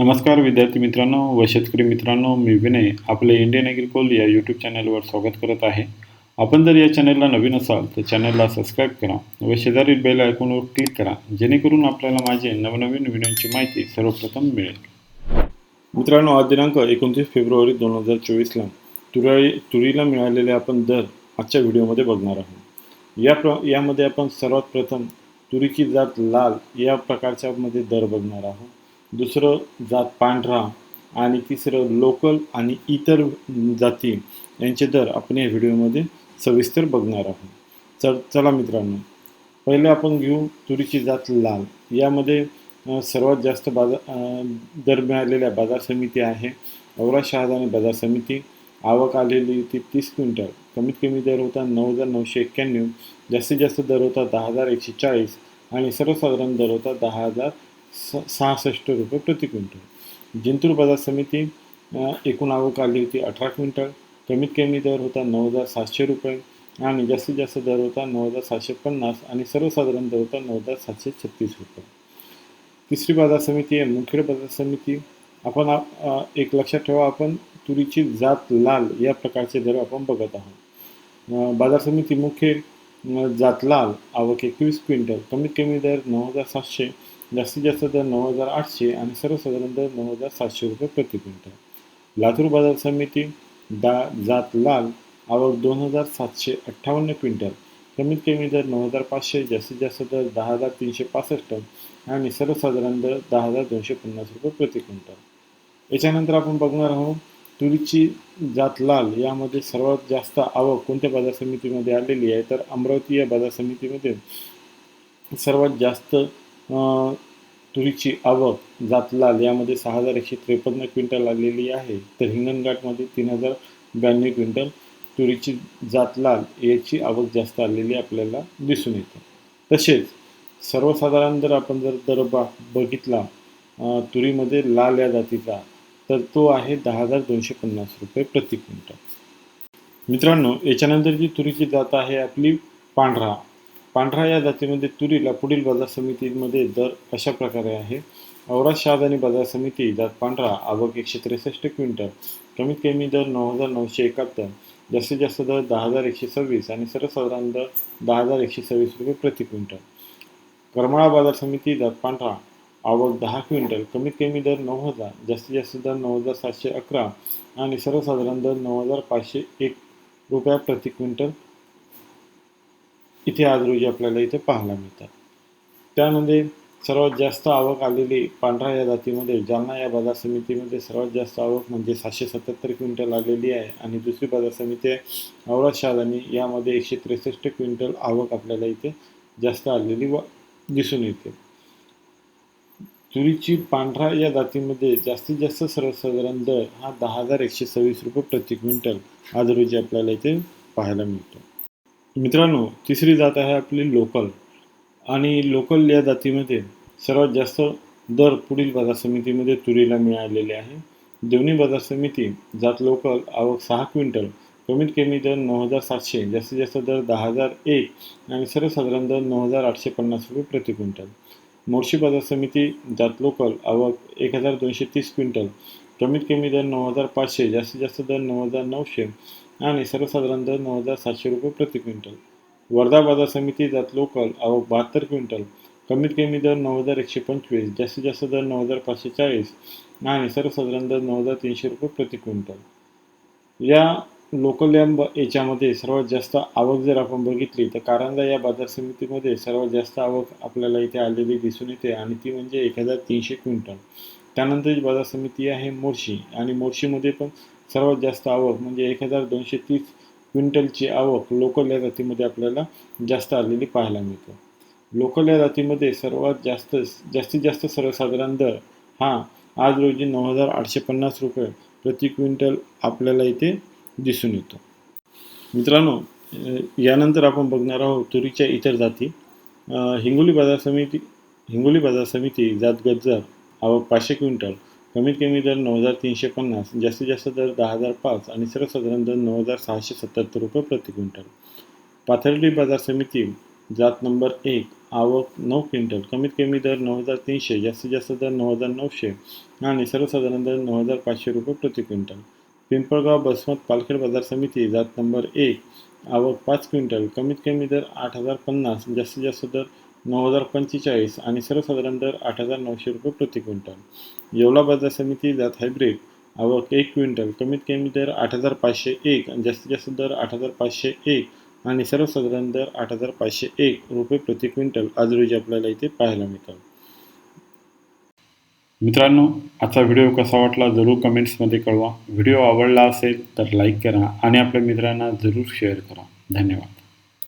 नमस्कार विद्यार्थी मित्रांनो व शेतकरी मित्रांनो मी विनय आपले इंडियन ॲग्रिकोल या यूट्यूब चॅनलवर स्वागत करत आहे. आपण जर या चॅनलला नवीन असाल तर चॅनलला सबस्क्राईब करा व शेजारील बेल आयकॉनवर क्लिक करा जेणेकरून आपल्याला माझे नवनवीन व्हिडिओची माहिती सर्वप्रथम मिळेल. मित्रांनो आज दिनांक एकोणतीस फेब्रुवारी दोन हजार चोवीसला तुराळी तुरीला मिळालेले आपण दर आजच्या व्हिडिओमध्ये बघणार आहोत. या प्र यामध्ये आपण सर्वात प्रथम तुरीची जात लाल या प्रकारच्यामध्ये दर बघणार आहोत. दुसरं जात पांढरा आणि तिसरं लोकल आणि इतर जाती. यांचे दर आपण या व्हिडिओमध्ये सविस्तर बघणार आहोत. चल चला मित्रांनो. पहिले आपण घेऊ तुरीची जात लाल. यामध्ये सर्वात जास्त बाजार दर मिळालेल्या बाजार समिती आहे. औरा शहादानी बाजार समिती. आवक आलेली होती तीस क्विंटल. कमीत कमी दर होता नऊ हजार नऊशे एक्क्याण्णव. जास्तीत जास्त दर होता दहा हजार एकशे चाळीस. आणि सर्वसाधारण दर होता दहा हजार सहासष्ट रुपये प्रति क्विंटल. जिंतूर बाजार समिती एकूण आवक आली होती अठरा क्विंटल. कमीत कमी दर होता नऊ हजार सातशे रुपये आणि जास्तीत जास्त दर होता नऊ हजार सातशे पन्नास आणि सर्वसाधारण दर होता नऊ हजार सातशे छत्तीस रुपये. तिसरी बाजार समिती आहे मुखेड बाजार समिती. आपण एक लक्षात ठेवा आपण तुरीची जात लाल या प्रकारचे दर आपण बघत आहोत. बाजार समिती मुखेड जात लाल आवक एकवीस क्विंटल. कमीत कमी दर नऊ हजार सातशे जास्तीत जास्त दर नऊ हजार आठशे आणि सर्वसाधारण दर नऊ हजार सातशे रुपये प्रति क्विंटल. लातूर बाजार समिती दा जात लाल आवक दोन हजार सातशे अठ्ठावन्न क्विंटल. कमीत कमी दर नऊ हजार पाचशे जास्तीत जास्त दर दहा हजार तीनशे पासष्ट आणि सर्वसाधारण दर दहा हजार दोनशे पन्नास रुपये प्रति क्विंटल. याच्यानंतर आपण बघणार आहोत तुरीची जात लाल यामध्ये सर्वात जास्त आवक कोणत्या बाजार समितीमध्ये आलेली आहे? तर अमरावती या बाजार समितीमध्ये सर्वात जास्त तुरीची आवक जात लाल यामध्ये सहा हजार एकशे त्रेपन्न क्विंटल आलेली आहे. तर हिंगणघाटमध्ये तीन हजार ब्याण्णव क्विंटल तुरीची जात लाल याची आवक जास्त आलेली आपल्याला दिसून येते. तसेच सर्वसाधारण जर आपण जर दर बा बघितला तुरीमध्ये लाल या जातीचा तर तो आहे दहा हजार दोनशे पन्नास रुपये प्रति क्विंटल. मित्रांनो याच्यानंतर जी तुरीची जात आहे आपली पांढरा पांढरा या जातीमध्ये तुरीला पुढील बाजार समितीमध्ये दर अशा प्रकारे आहे? औरात शहादानी बाजार समिती जात पांढरा आवक एकशे त्रेसष्ट क्विंटल. कमीत कमी दर नऊ हजार नऊशे एकाहत्तर जास्तीत जास्त दर दहा हजार एकशे सव्वीस आणि सर्वसाधारण दर दहा हजार एकशे सव्वीस रुपये प्रति क्विंटल. करमाळा बाजार समिती जात पांढरा आवक दहा क्विंटल कमीत कमी दर नऊ हजार जास्तीत जास्त दर नऊ हजार सातशे अकरा आणि सर्वसाधारण दर नऊ हजार पाचशे एक रुपया प्रति क्विंटल. इथे आज रोजी आपल्याला इथे पाहायला मिळतात. त्यामध्ये सर्वात जास्त आवक आलेली पांढरा या जातीमध्ये जालना या बाजार समितीमध्ये सर्वात जास्त आवक म्हणजे सातशे सत्याहत्तर क्विंटल आलेली आहे आणि दुसरी बाजार समिती आहे औरत शालानी यामध्ये एकशे त्रेसष्ट क्विंटल आवक आपल्याला इथे जास्त आलेली व दिसून येते. तुरीची पांढरा या जातीमध्ये जास्तीत जास्त सर्वसाधारण दर हा दहा हजार एकशे सव्वीस रुपये प्रति क्विंटल आज रोजी आपल्याला इथे पाहायला मिळतो. मित्रांनो तिसरी जात आहे आपली लोकल. आणि लोकल या जातीमध्ये सर्वात जास्त दर पुढील बाजार समितीमध्ये तुरीला मिळालेले आहे. दोन्ही बाजार समिती जात लोकल आवक सहा क्विंटल कमीत कमी दर नऊ हजार सातशे जास्तीत जास्त दर दहा हजार एक आणि सर्वसाधारण दर नऊ हजार आठशे पन्नास रुपये प्रति क्विंटल. मोर्शी बाजार समिती जात लोकल आवक एक हजार दोनशे तीस क्विंटल कमीत कमी दर नऊ हजार पाचशे जास्तीत जास्त दर नऊ हजार नऊशे आणि सर्वसाधारण दर नऊ हजार सातशे रुपये प्रति क्विंटल. वर्धा बाजार समिती जात लोकल आवक बहात्तर क्विंटल. कमीत कमी दर नऊ हजार एकशे पंचवीस जास्तीत जास्त दर नऊ हजार पाचशे चाळीस आणि सर्वसाधारण दर नऊ हजार तीनशे रुपये प्रति क्विंटल. या लोकल या याच्यामध्ये सर्वात जास्त आवक जर आपण बघितली तर कारंजा या बाजार समितीमध्ये सर्वात जास्त आवक आपल्याला इथे आलेली दिसून येते आणि ती म्हणजे एक हजार तीनशे क्विंटल. त्यानंतरची बाजार समिती आहे मोर्शी आणि मोर्शीमध्ये पण सर्वात जास्त आवक म्हणजे एक हजार दोनशे तीस क्विंटलची आवक लोकल या जातीमध्ये आपल्याला जास्त आलेली पाहायला मिळते. लोकल या जातीमध्ये सर्वात जास्त जास्तीत जास्त सर्वसाधारण दर हा आज रोजी नऊ हजार आठशे पन्नास रुपये प्रति क्विंटल आपल्याला इथे दिसून येतो. मित्रांनो यानंतर आपण बघणार आहोत तुरीच्या इतर जाती. हिंगोली बाजार समिती हिंगोली बाजार समिती जात गज्जर आवक पाचशे क्विंटल. कमीत कमी दर नऊ हजार तीनशे पन्नास जास्तीत जास्त दर दहा हजार पाच आणि सर्वसाधारण दर नऊ हजार सहाशे सत्याहत्तर रुपये प्रति क्विंटल. पाथर्डी बाजार समिती जात नंबर एक आवक नऊ क्विंटल कमीत कमी दर नऊ हजार तीनशे जास्तीत जास्त दर नऊ हजार नऊशे आणि सर्वसाधारण दर नऊ हजार पाचशे रुपये प्रति क्विंटल. पिंपळगाव बसमत पालखेड बाजार समिती जात नंबर एक आवक पाच क्विंटल कमीत कमी दर आठ हजार पन्नास जास्तीत जास्त दर नऊ हजार पंचेचाळीस आणि सर्वसाधारण दर आठ हजार नऊशे रुपये प्रति क्विंटल. येवला बाजार समिती जात हायब्रिड आवक एक क्विंटल कमीत कमी दर आठ हजार पाचशे एक आणि जास्तीत जास्त दर आठ हजार पाचशे एक आणि सर्वसाधारण दर आठ हजार पाचशे एक रुपये प्रति क्विंटल आज रोजी आपल्याला इथे पाहायला मिळतात. मित्रांनो आजचा व्हिडिओ कसा वाटला जरूर कमेंट्समध्ये कळवा. व्हिडिओ आवडला असेल तर लाईक करा आणि आपल्या मित्रांना जरूर शेअर करा. धन्यवाद.